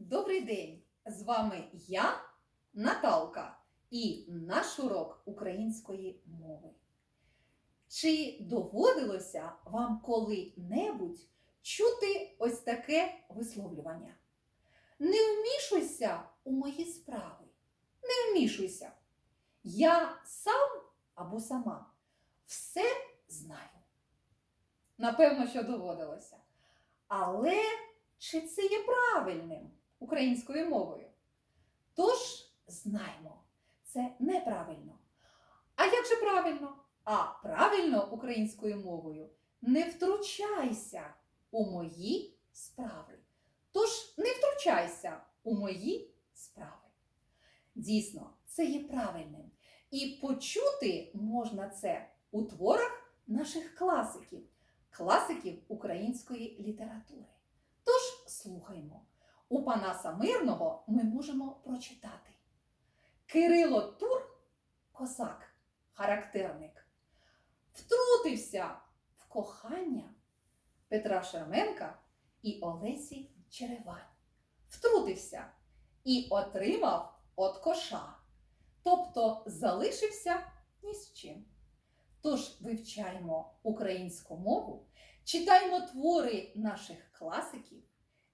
Добрий день! З вами я, Наталка, і наш урок української мови. Чи доводилося вам коли-небудь чути ось таке висловлювання? Не вмішуйся у мої справи. Не вмішуйся. Я сам або сама все знаю. Напевно, що доводилося. Але чи це є правильним українською мовою? Тож знаймо, це неправильно. А як же правильно? А правильно українською мовою не втручайся у мої справи. Тож не втручайся у мої справи. Дійсно, це є правильним. І почути можна це у творах наших класиків, класиків української літератури. Тож слухаймо. У Панаса Мирного ми можемо прочитати. Кирило Тур, козак, характерник, втрутився в кохання Петра Шерменка і Олесі Черевань. Втрутився і отримав от коша, тобто залишився ні з чим. Тож вивчаємо українську мову, читаємо твори наших класиків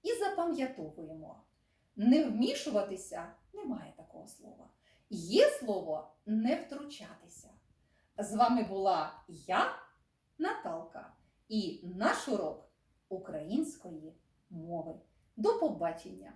і запам'ятовуємо. Не вмішуватися немає такого слова. Є слово не втручатися. З вами була я, Наталка, і наш урок української мови. До побачення!